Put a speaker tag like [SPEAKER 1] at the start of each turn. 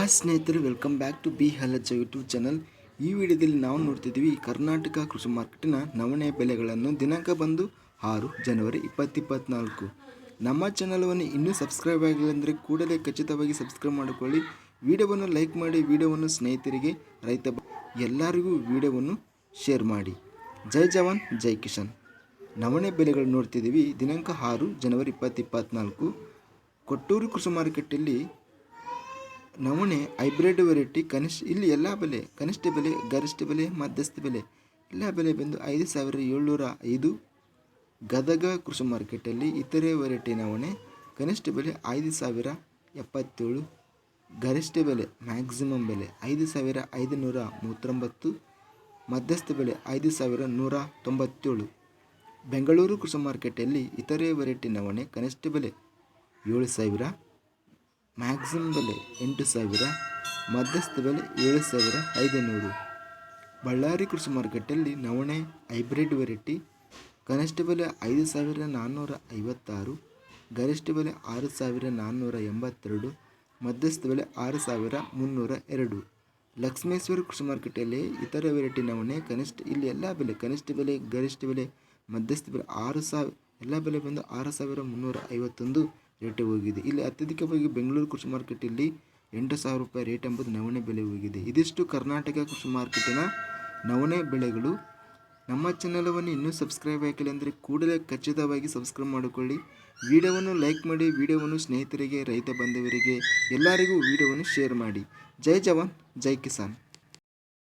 [SPEAKER 1] Hi ಸ್ನೇಹಿತರೆ welcome back to ಬಿ ಹಲಜ ಯೂಟ್ಯೂಬ್ ಚಾನಲ್ ಈ ವಿಡಿಯೋದಲ್ಲಿ ನಾವು ನೋಡ್ತಿದ್ದೀವಿ ಕರ್ನಾಟಕ ಕೃಷಿ ಮಾರ್ಕೆಟಿನ ನವಣೆ ಬೆಲೆಗಳನ್ನು ದಿನಾಂಕ ಬಂದು ಆರು ಜನವರಿ ಇಪ್ಪತ್ತಿಪ್ಪತ್ನಾಲ್ಕು. ನಮ್ಮ ಚಾನಲವನ್ನು ಇನ್ನೂ ಸಬ್ಸ್ಕ್ರೈಬ್ ಆಗಿಲ್ಲ ಅಂದರೆ ಕೂಡಲೇ ಖಚಿತವಾಗಿ ಸಬ್ಸ್ಕ್ರೈಬ್ ಮಾಡಿಕೊಳ್ಳಿ. ವಿಡಿಯೋವನ್ನು ಲೈಕ್ ಮಾಡಿ, ವಿಡಿಯೋವನ್ನು ಸ್ನೇಹಿತರಿಗೆ, ರೈತ ಎಲ್ಲರಿಗೂ ವಿಡಿಯೋವನ್ನು ಶೇರ್ ಮಾಡಿ. ಜೈ ಜವಾನ್, ಜೈ ಕಿಶನ್ ನವಣೆ ಬೆಲೆಗಳನ್ನು ನೋಡ್ತಿದ್ದೀವಿ ದಿನಾಂಕ ಆರು ಜನವರಿ ಇಪ್ಪತ್ತಿಪ್ಪತ್ನಾಲ್ಕು. ಕೊಟ್ಟೂರು ಕೃಷಿ ಮಾರುಕಟ್ಟೆಯಲ್ಲಿ ನವಣೆ ಹೈಬ್ರಿಡ್ ವೆರೈಟಿ ಕನಿಷ್ಠ, ಇಲ್ಲಿ ಎಲ್ಲ ಬೆಲೆ, ಕನಿಷ್ಠ ಬೆಲೆ, ಗರಿಷ್ಠ ಬೆಲೆ, ಮಧ್ಯಸ್ಥ ಬೆಲೆ. ಎಲ್ಲ ಬೆಲೆ ಬಂದು ಐದು ಸಾವಿರ ಏಳ್ನೂರ ಐದು. ಗದಗ ಕೃಷಿ ಮಾರ್ಕೆಟಲ್ಲಿ ಇತರೆ ವೆರೈಟಿ ನವಣೆ ಕನಿಷ್ಠ ಬೆಲೆ ಐದು ಸಾವಿರ ಎಪ್ಪತ್ತೇಳು. ಗರಿಷ್ಠ ಬೆಲೆ ಮ್ಯಾಕ್ಸಿಮಮ್ ಬೆಲೆ ಐದು ಸಾವಿರ ಐದುನೂರ ಮೂವತ್ತೊಂಬತ್ತು. ಮಧ್ಯಸ್ಥ ಬೆಲೆ ಐದು ಸಾವಿರ ನೂರ ತೊಂಬತ್ತೇಳು. ಬೆಂಗಳೂರು ಕೃಷಿ ಮಾರ್ಕೆಟಲ್ಲಿ ಇತರೆ ವೆರೈಟಿ ನವಣೆ ಕನಿಷ್ಠ ಬೆಲೆ ಏಳು ಸಾವಿರ ಮ್ಯಾಕ್ಸಿಮಮ್ ಬೆಲೆ ಎಂಟು ಸಾವಿರ, ಮಧ್ಯಸ್ಥ ಬೆಲೆ ಏಳು ಸಾವಿರ ಐದುನೂರು. ಬಳ್ಳಾರಿ ಕೃಷಿ ಮಾರುಕಟ್ಟೆಯಲ್ಲಿ ನವಣೆ, ಹೈಬ್ರಿಡ್ ವೆರೈಟಿ, ಕನಿಷ್ಠ ಬೆಲೆ ಐದು ಸಾವಿರ ನಾನ್ನೂರ ಐವತ್ತಾರು, ಗರಿಷ್ಠ ಬೆಲೆ ಆರು ಸಾವಿರ ನಾನ್ನೂರ ಎಂಬತ್ತೆರಡು, ಮಧ್ಯಸ್ಥ ಬೆಲೆ ಆರು ಸಾವಿರ ಮುನ್ನೂರ ಎರಡು. ಲಕ್ಷ್ಮೇಶ್ವರ ಕೃಷಿ ಮಾರುಕಟ್ಟೆಯಲ್ಲಿ ಇತರ ವೆರೈಟಿ ನವಣೆ, ಕನಿಷ್ಠ ಇಲ್ಲಿ ಎಲ್ಲ ಬೆಲೆ, ಕನಿಷ್ಠ ಬೆಲೆ, ಗರಿಷ್ಠ ಬೆಲೆ, ಮಧ್ಯಸ್ಥ ಬೆಲೆ ಆರು ಸಾವಿರ, ಎಲ್ಲ ಬೆಲೆ ಬಂದು ಆರು ಸಾವಿರ ಮುನ್ನೂರ ಐವತ್ತೊಂದು ರೇಟ್ ಹೋಗಿದೆ. ಇಲ್ಲಿ ಅತ್ಯಧಿಕವಾಗಿ ಬೆಂಗಳೂರು ಕೃಷಿ ಮಾರ್ಕೆಟಲ್ಲಿ ಎಂಟು ಸಾವಿರ ರೂಪಾಯಿ ರೇಟ್ ಎಂಬುದು ನವಣೆ ಬೆಲೆ ಹೋಗಿದೆ. ಇದಿಷ್ಟು ಕರ್ನಾಟಕ ಕೃಷಿ ಮಾರ್ಕೆಟಿನ ನವಣೆ ಬೆಳೆಗಳು. ನಮ್ಮ ಚಾನಲವನ್ನು ಇನ್ನೂ ಸಬ್ಸ್ಕ್ರೈಬ್ ಆಗಿಲ್ಲ ಅಂದರೆ ಕೂಡಲೇ ಖಚಿತವಾಗಿ ಸಬ್ಸ್ಕ್ರೈಬ್ ಮಾಡಿಕೊಳ್ಳಿ. ವಿಡಿಯೋವನ್ನು ಲೈಕ್ ಮಾಡಿ, ವಿಡಿಯೋವನ್ನು ಸ್ನೇಹಿತರಿಗೆ, ರೈತ ಬಾಂಧವರಿಗೆ ಎಲ್ಲರಿಗೂ ವಿಡಿಯೋವನ್ನು ಶೇರ್ ಮಾಡಿ. ಜೈ ಜವಾನ್, ಜೈ ಕಿಸಾನ್.